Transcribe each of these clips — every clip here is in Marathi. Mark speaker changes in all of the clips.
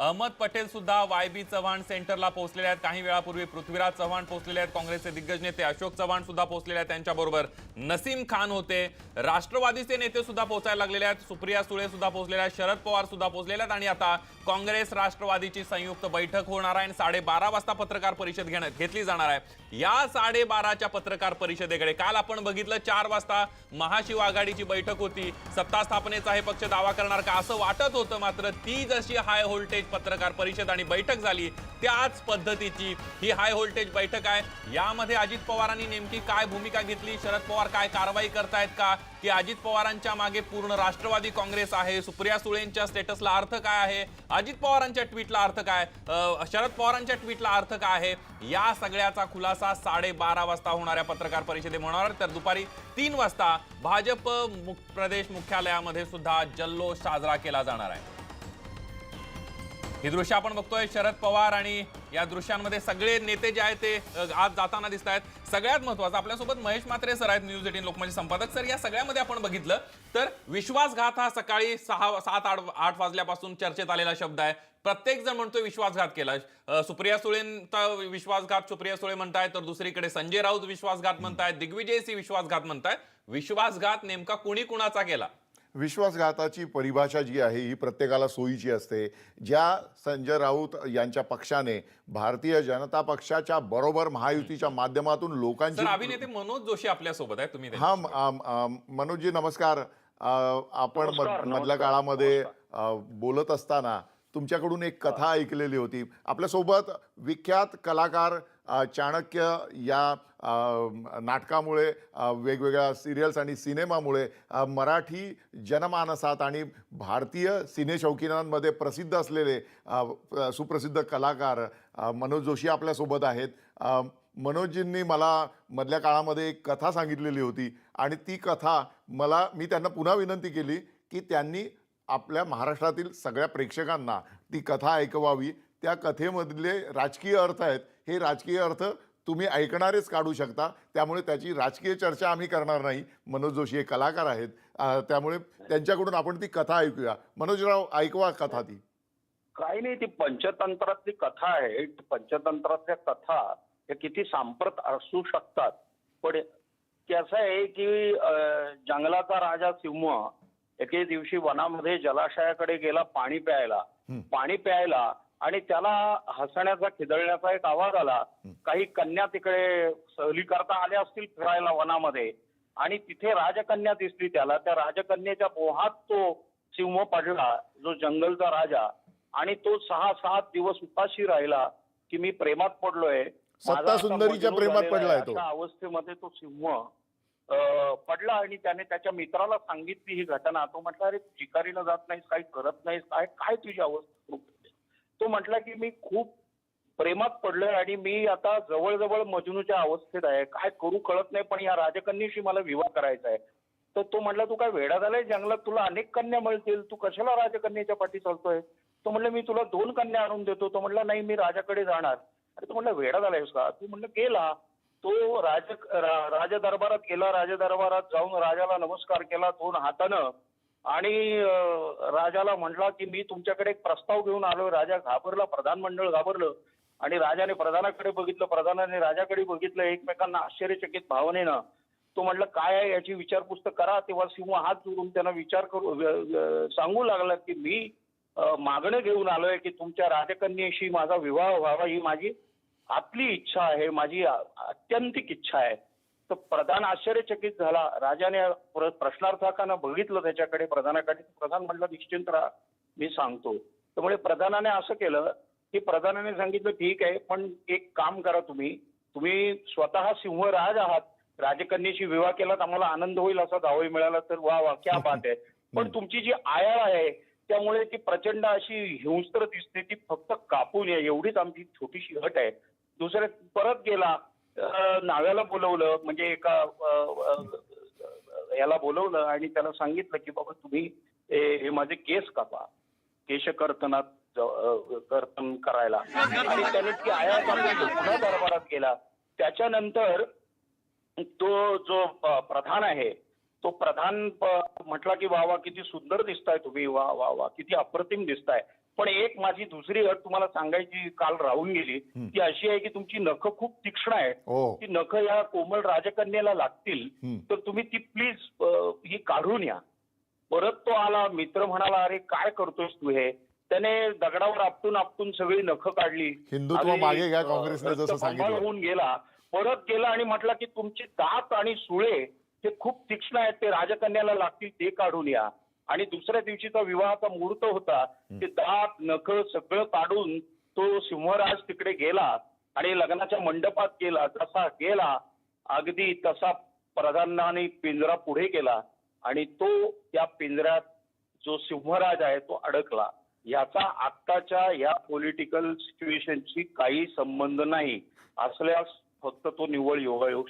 Speaker 1: अहमद पटेल सुद्धा वाय बी चव्हाण सेंटरला पोहोचलेले आहेत. काही वेळापूर्वी पृथ्वीराज चव्हाण पोहोचलेले आहेत. काँग्रेसचे दिग्गज नेते अशोक चव्हाण सुद्धा पोहोचलेले आहेत. त्यांच्याबरोबर नसीम खान होते. राष्ट्रवादीचे नेते सुद्धा पोहोचायला लागलेले आहेत. सुप्रिया सुळे सुद्धा पोहोचलेल्या आहेत. शरद पवार सुद्धा पोहोचलेले आहेत. आणि आता काँग्रेस राष्ट्रवादीची संयुक्त बैठक होणार आहे आणि साडेबारा वाजता पत्रकार परिषद घेण्यात घेतली जाणार आहे. या साडेबाराच्या पत्रकार परिषदेकडे काल आपण बघितलं चार वाजता महाशिव आघाडीची बैठक होती. सत्ता स्थापनेचा हे पक्ष दावा करणार का असं वाटत होतं मात्र ती जशी हाय व्होल्टेज पत्रकार परिषद आणि बैठक झाली. त्याच पद्धतीची ही हाय व्होल्टेज बैठक आहे. यामध्ये अजित पवारांनी नेमकी काय भूमिका घेतली? शरद पवार काय कारवाई करतायत का? की अजित पवारांच्या मागे पूर्ण राष्ट्रवादी काँग्रेस आहे? सुप्रिया सुळेंच्या स्टेटसला अर्थ काय आहे? अजित पवारांच्या ट्विटला अर्थ काय? शरद पवारांच्या ट्विटला अर्थ काय आहे? या सगळ्याचा खुलासा साडेबारा वाजता होणाऱ्या पत्रकार परिषदेत होणार तर दुपारी तीन वाजता भाजप मु- प्रदेश मुख्यालयामध्ये सुद्धा जल्लोष साजरा केला जाणार आहे. ही दृश्य आपण बघतोय शरद पवार आणि या दृश्यांमध्ये सगळे नेते जे आहेत ते आज जाताना दिसत आहेत. सगळ्यात महत्वाचं आपल्यासोबत महेश मात्रे सर आहेत न्यूज एटीन लोकमत संपादक सर. या सगळ्यामध्ये आपण बघितलं तर विश्वासघात हा सकाळी सहा सात आठ आठ वाजल्यापासून चर्चेत आलेला शब्द आहे. प्रत्येक जण म्हणतोय विश्वासघात केला. सुप्रिया सुळेंचा विश्वासघात सुप्रिया सुळे म्हणताय तर दुसरीकडे संजय राऊत विश्वासघात म्हणतायत दिग्विजय सिंह विश्वासघात म्हणतायत. विश्वासघात नेमका कुणी कुणाचा केला?
Speaker 2: विश्वासघाताची परिभाषा जी आहे ही प्रत्येकाला सोयीची असते. ज्या संजय राऊत यांच्या पक्षाने भारतीय जनता पक्षाच्या बरोबर महायुतीच्या माध्यमातून लोकांची
Speaker 1: सर अभिनेते मनोज जोशी आपल्यासोबत आहे तुम्ही
Speaker 2: हा मनोजजी नमस्कार. अ, आपण मधल्या काळामध्ये बोलत असताना तुमच्याकडून एक कथा ऐकलेली होती. आपल्यासोबत विख्यात कलाकार चाणक्य या नाटकामुळे वेगवेगळ्या सिरियल्स आणि सिनेमामुळे मराठी जनमानसात आणि भारतीय सिनेशौकीनांमध्ये प्रसिद्ध असलेले सुप्रसिद्ध कलाकार मनोज जोशी आपल्यासोबत आहेत. मनोजजींनी मला मधल्या काळामध्ये एक कथा सांगितलेली होती आणि ती कथा मला मी त्यांना पुन्हा विनंती केली की त्यांनी आपल्या महाराष्ट्रातील सगळ्या प्रेक्षकांना ती कथा ऐकवावी. त्या कथेमधले राजकीय अर्थ आहेत. हे राजकीय अर्थ तुम्ही ऐकणारेच काढू शकता. त्यामुळे त्याची राजकीय चर्चा आम्ही करणार नाही. मनोज जोशी हे कलाकार आहेत. त्यामुळे त्यांच्याकडून आपण ती कथा ऐकूया. मनोजराव ऐकवा कथा ती.
Speaker 3: काही नाही ती पंचतंत्रातली कथा आहे. पंचतंत्रातल्या कथा या किती सांप्रत असू शकतात. पण असं आहे की जंगलाचा राजा सिंह एके दिवशी वनामध्ये जलाशयाकडे गेला पाणी प्यायला. पाणी प्यायला आणि त्याला हसण्याचा खिदळण्याचा एक आवाज आला. काही कन्या तिकडे सहली करता आल्या असतील फिरायला वनामध्ये. आणि तिथे राजकन्या दिसली त्याला. त्या राजकन्येच्या मोहात तो सिंह पडला जो जंगलचा राजा. आणि तो सहा सात दिवस उपाशी राहिला की मी प्रेमात पडलोय.
Speaker 2: सत्ता सुंदरीच्या प्रेमात. पडलाय तो.
Speaker 3: अवस्थेमध्ये तो सिंह पडला आणि त्याने त्याच्या मित्राला सांगितली ही घटना. तो म्हटला अरे शिकारीला जात नाहीस काही करत नाहीस. काय काय तुझी अवस्था? तो म्हटला की मी खूप प्रेमात पडलोय आणि मी आता जवळजवळ मजनूच्या अवस्थेत आहे. काय करू कळत नाही पण या राजकन्येशी मला विवाह करायचा आहे. तर तो म्हटला तू काय वेडा झालाय जंगलात? तुला अनेक कन्या मिळतील. तू कशाला राजकन्याच्या पाठी चालतोय? तो म्हटलं मी तुला दोन कन्या आणून देतो. तो म्हटला नाही मी राजाकडे जाणार. अरे तो म्हटलं वेडा झालायस का? तू म्हटलं गेला तो राज राजदरबारात गेला. राजदरबारात जाऊन राजाला नमस्कार केला. दोन हातानं आणि राजाला म्हटला की मी तुमच्याकडे एक प्रस्ताव घेऊन आलोय. राजा घाबरला प्रधान मंडळ घाबरलं. आणि राजाने प्रधानाकडे बघितलं प्रधानाने राजाकडे बघितलं एकमेकांना आश्चर्यचकित भावनेनं. तो म्हटलं काय आहे याची विचारपूस तर करा. तेव्हा सिंह हात जोडून त्यांना विचार करू सांगू लागला की मी मागणं घेऊन आलोय की तुमच्या राजकन्येशी माझा विवाह व्हावा ही माझी आतली इच्छा आहे माझी अत्यंतिक आत्यंतिक इच्छा आहे. तर प्रधान आश्चर्यचकित झाला. राजाने प्र- प्रश्नार्थकानं बघितलं त्याच्याकडे प्रधानाकडे. प्रधान म्हटलं निश्चिंत राहा मी सांगतो. त्यामुळे प्रधानाने असं केलं की प्रधानाने सांगितलं ठीक आहे पण एक काम करा तुम्ही. तुम्ही स्वतः सिंहराज आहात. राजकन्येशी विवाह केला तर आम्हाला आनंद होईल असा जावई मिळाला तर वा वा क्या बात आहे. पण तुमची जी आयाळ आहे त्यामुळे ती प्रचंड अशी हिंस्त्र दिसते ती फक्त कापून या एवढीच आमची छोटीशी अट आहे. दुसऱ्या परत गेला. नाव्याला बोलवलं म्हणजे एका याला बोलवलं आणि त्याला सांगितलं की बाबा तुम्ही हे माझे केस कापा. केशकर्तनात कर्तनात कर्तन करायला. आणि त्याने ती आया पुन्हा दरबारात गेला. त्याच्यानंतर तो जो प्रधान आहे तो प्रधान म्हटला की वा वा किती सुंदर दिसताय तुम्ही. वा वा वा किती अप्रतिम दिसताय. पण एक माझी दुसरी अट तुम्हाला सांगायची काल राहून गेली ती अशी आहे की तुमची नखं खूप तीक्ष्ण आहेत
Speaker 2: हो.
Speaker 3: ती नखं या कोमल राजकन्याला लागतील. तर तुम्ही ती प्लीज ही काढून या. परत तो आला मित्र म्हणाला अरे काय करतोस तू हे? त्याने दगडावर आपटून आपटून सगळी नखं काढली.
Speaker 2: हिंदुत्व मागे घ्या, काँग्रेसने जसं सांगितलं.
Speaker 3: होऊन गेला. परत गेला आणि म्हटलं की तुमचे दात आणि सुळे हे खूप तीक्ष्ण आहेत ते राजकन्याला लागतील ते काढून या. आणि दुसऱ्या दिवशीचा विवाहाचा मुहूर्त होता ते दात नख सगळं काढून तो सिंहराज तिकडे गेला आणि लग्नाच्या मंडपात गेला. तसा गेला अगदी तसा प्रधानाने पिंजरा पुढे केला आणि तो त्या पिंजऱ्यात जो सिंहराज आहे तो अडकला. याचा आत्ताच्या या पॉलिटिकल सिच्युएशनशी काही संबंध नाही. असल्यास फक्त तो निव्वळ योगायोग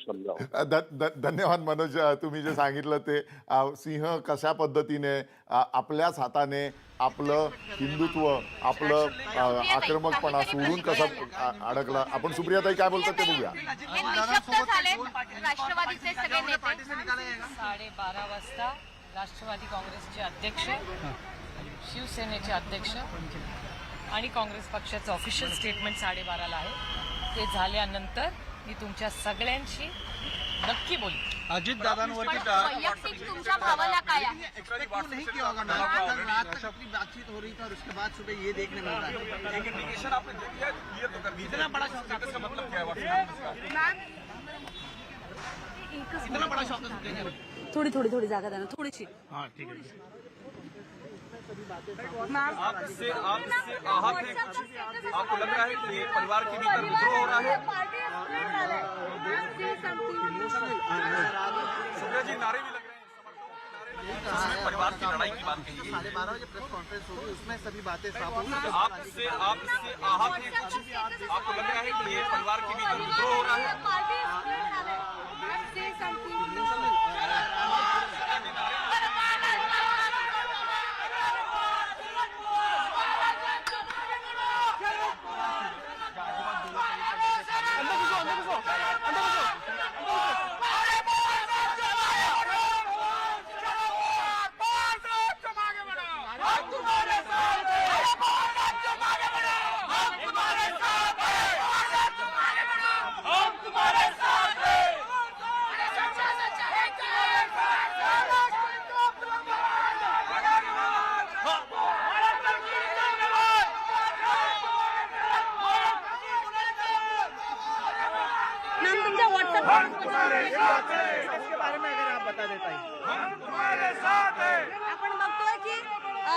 Speaker 2: ध- धन्यवाद मनोज तुम्ही जे सांगितलं ते. सिंह कशा पद्धतीने आपल्याच हाताने आपलं हिंदुत्व आपलं आक्रमकपणा सोडून कसं अडकला. आपण सुप्रियाताई काय बोलतात ते बघूया.
Speaker 4: हे निशब्द झाले. राष्ट्रवादीचे सगळे नेते.
Speaker 5: साडेबारा वाजता राष्ट्रवादी काँग्रेसचे अध्यक्ष शिवसेनेचे अध्यक्ष आणि काँग्रेस पक्षाचं ऑफिशियल स्टेटमेंट साडेबाराला आहे. ते झाल्यानंतर मी तुमच्या सगळ्यांशी नक्की बोलते
Speaker 6: अजित दादांवरती
Speaker 4: पण वैयक्तिक तुमच्या भावना काय आहे?
Speaker 6: एक्सपेक्ट नहीं किया होगा ना कल रात तक अपनी बातचीत हो रही थी और उसके बाद सुबह ये देखने मिल रहा है. एक इंडिकेशन आपने दे दिया ये तो कर इतना बड़ा शौक का मतलब क्या इतना बड़ा शौक
Speaker 7: थोडी थोडी थोडी जागा द्या ना थोडीशी
Speaker 6: हाँ ठीक
Speaker 7: मॅम
Speaker 6: आपसे आपसे आहत है। आपको लग रहा है कि ये परिवार के भीतर विद्रोह हो रहा है? सुब्रत जी नारे भी लग रहे हैं परिवार की लड़ाई की बात कही
Speaker 8: साढ़े बारह बजे प्रेस कॉन्फ्रेंस होगी उसमें सभी बातें साफ़ होंगी।
Speaker 6: आपसे आपसे आहत है। आपको लग रहा है कि ये परिवार के भीतर विद्रोह हो रहा है।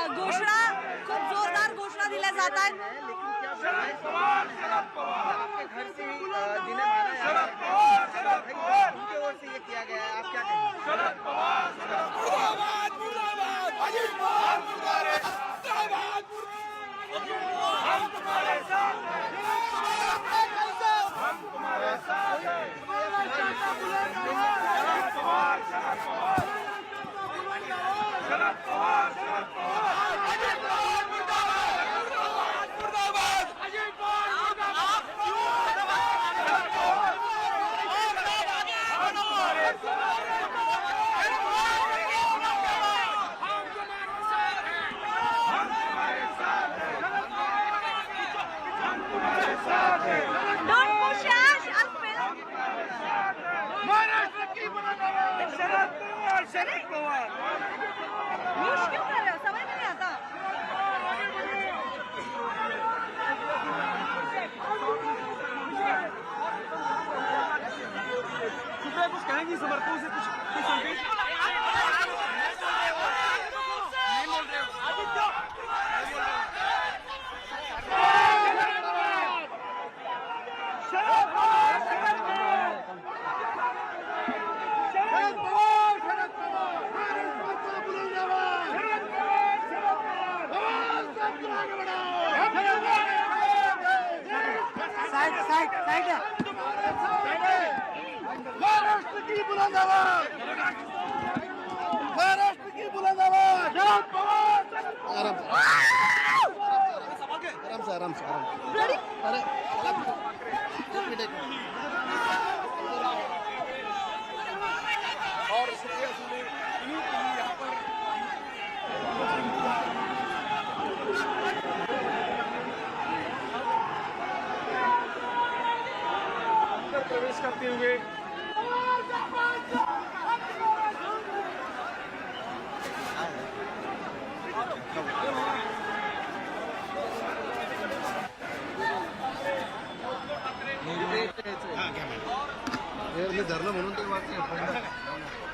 Speaker 7: घोषणा खूप जोरदार घोषणा दिल्या जात आहेत
Speaker 8: लेकिन क्या आपके
Speaker 7: Push क्यों कर रहे हो समझ में नहीं आता
Speaker 6: सुप्रिया कुछ कहेंगी समर्थकों से कुछ बुलंद आवाज
Speaker 8: महाराष्ट्र की बुलंद आवाज आराम आराम से आराम से आराम अरे और इसलिए यहाँ पर
Speaker 9: प्रवेश करते हुए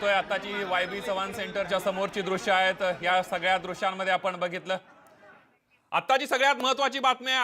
Speaker 1: तोय आताची वाय बी चव्हाण सेंटरच्या समोरची दृश्य आहेत. या सगळ्या दृश्यांमध्ये आपण बघितलं. आताची सगळ्यात महत्वाची बातमी आहे.